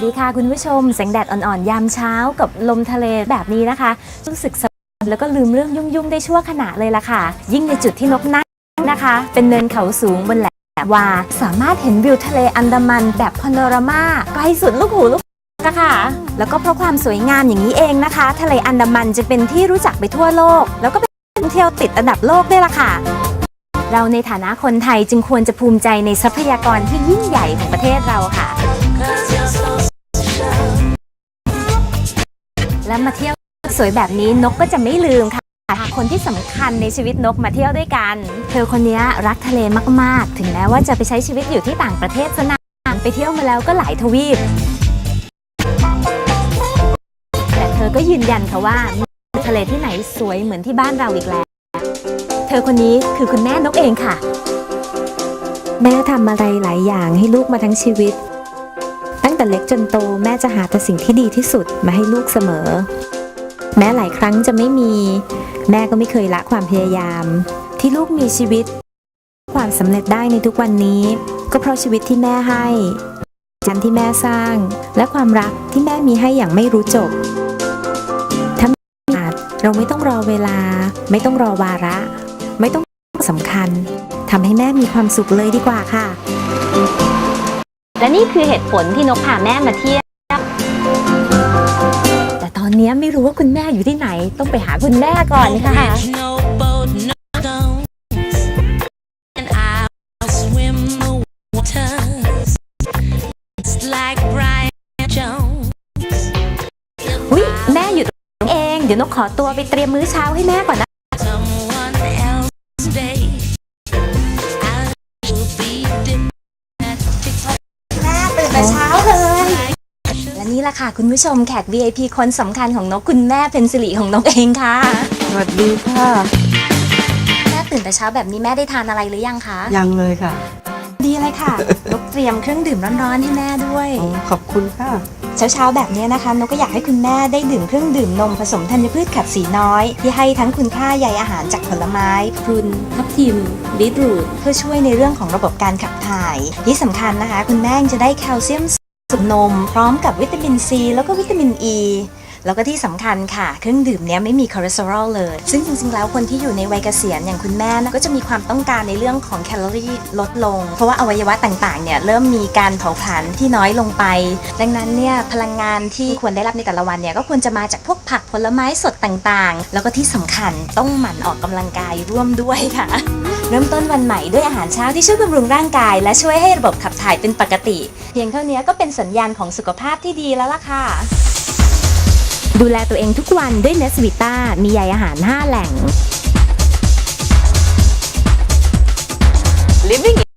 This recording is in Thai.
สวัสดีค่ะคุณผู้ชมแสงแดดอ่อนๆ ยามเช้ากับลมทะเลแบบนี้นะคะ รู้สึกสบายแล้วก็ลืมเรื่องยุ่งๆ ได้ชั่วขณะเลยล่ะค่ะ ยิ่งในจุดที่นกนั่งนะคะ เป็นเนินเขาสูงบนแหลมวาสามารถเห็นวิวทะเลอันดามันแบบพาโนรามาไกลสุดลูกหูลูกนะคะแล้วก็เพราะความสวยงามอย่างนี้เองนะคะ ทะเลอันดามันจะเป็นที่รู้จักไปทั่วโลก แล้วก็เป็นท่องเที่ยวติดอันดับโลกด้วยล่ะค่ะ เราในฐานะคนไทยจึงควรจะภูมิใจในทรัพยากรที่ยิ่งใหญ่ของประเทศเราค่ะ และมาเที่ยวสวยแบบนี้นกก็จะไม่ลืมค่ะ คนที่สำคัญในชีวิตนกมาเที่ยวด้วยกัน เธอคนนี้รักทะเลมาก ๆ ถึงแม้ว่าจะไปใช้ชีวิตอยู่ที่ต่างประเทศซะนานไปเที่ยวมาแล้วก็หลายทวีป แต่เธอก็ยืนยันค่ะว่าทะเลที่ไหนสวยเหมือนที่บ้านเราอีกแล้ว เธอคนนี้คือคุณแม่นกเองค่ะ แม่ทำอะไรหลายอย่างให้ลูกมาทั้งชีวิต แต่เล็กจนโตแม่จะหาแต่สิ่งที่ดีที่สุดมาให้ลูกเสมอ แม้หลายครั้งจะไม่มี แม่ก็ไม่เคยละความพยายาม ที่ลูกมีชีวิต ความสำเร็จได้ในทุกวันนี้ ก็เพราะชีวิตที่แม่ให้จันที่แม่สร้าง และความรักที่แม่มีให้อย่างไม่รู้จบถ้าอาจเราไม่ต้องรอเวลา ไม่ต้องรอวาระ ไม่ต้องสำคัญทำให้แม่มีความสุขเลยดีกว่าค่ะ และนี่คือเหตุผลที่นกพาแม่มาเที่ยว แต่ตอนนี้ไม่รู้ว่าคุณแม่อยู่ที่ไหน ต้องไปหาคุณแม่ก่อนค่ะ อุ้ยแม่อยู่ตรงเอง เดี๋ยวนกขอตัวไปเตรียมมื้อเช้าให้แม่ก่อนนะ นี่แหละค่ะคุณผู้ชมแขก VIP คนสำคัญของนกคุณแม่เพนสิริของนกเองค่ะ สวัสดีค่ะ แม่ตื่นแต่เช้าแบบนี้แม่ได้ทานอะไรหรือยังคะยังเลยค่ะดีเลยค่ะ นกเตรียมเครื่องดื่มร้อนๆให้แม่ด้วย โอ้ขอบคุณค่ะ เช้าๆแบบนี้นะคะนกก็อยากให้คุณแม่ได้ดื่มเครื่องดื่มนมผสมธัญพืชขัดสีน้อย ที่ให้ทั้งคุณค่าใยอาหารจากผลไม้ พรุนทับทิมบีทรูทเพื่อช่วยในเรื่องของระบบการขับถ่าย ที่สำคัญนะคะ คุณแม่ยังจะได้แคลเซียม สูตรนมพร้อมกับวิตามินซีแล้วก็วิตามินอ e, ี แล้วก็ที่สำคัญค่ะ เครื่องดื่มเนี้ยไม่มีคอเลสเตอรอลเลย ซึ่งจริงๆแล้วคนที่อยู่ในวัยเกษียณอย่างคุณแม่นะก็จะมีความต้องการในเรื่องของแคลอรี่ลดลง เพราะว่าอวัยวะต่างๆเนี่ยเริ่มมีการเผาผลาญที่น้อยลงไป ดังนั้นเนี่ยพลังงานที่ควรได้รับในแต่ละวันเนี่ยก็ควรจะมาจากพวกผักผลไม้สดต่างๆ แล้วก็ที่สำคัญต้องหมั่นออกกำลังกายร่วมด้วยค่ะ เริ่มต้นวันใหม่ด้วยอาหารเช้าที่ช่วยบำรุงร่างกาย และช่วยให้ระบบขับถ่ายเป็นปกติ เพียงเท่านี้ก็เป็นสัญญาณของสุขภาพที่ดีแล้วล่ะค่ะ ดูแลตัวเองทุกวันด้วยเนสวิต้ามีใยอาหาร 5 แหล่ง Living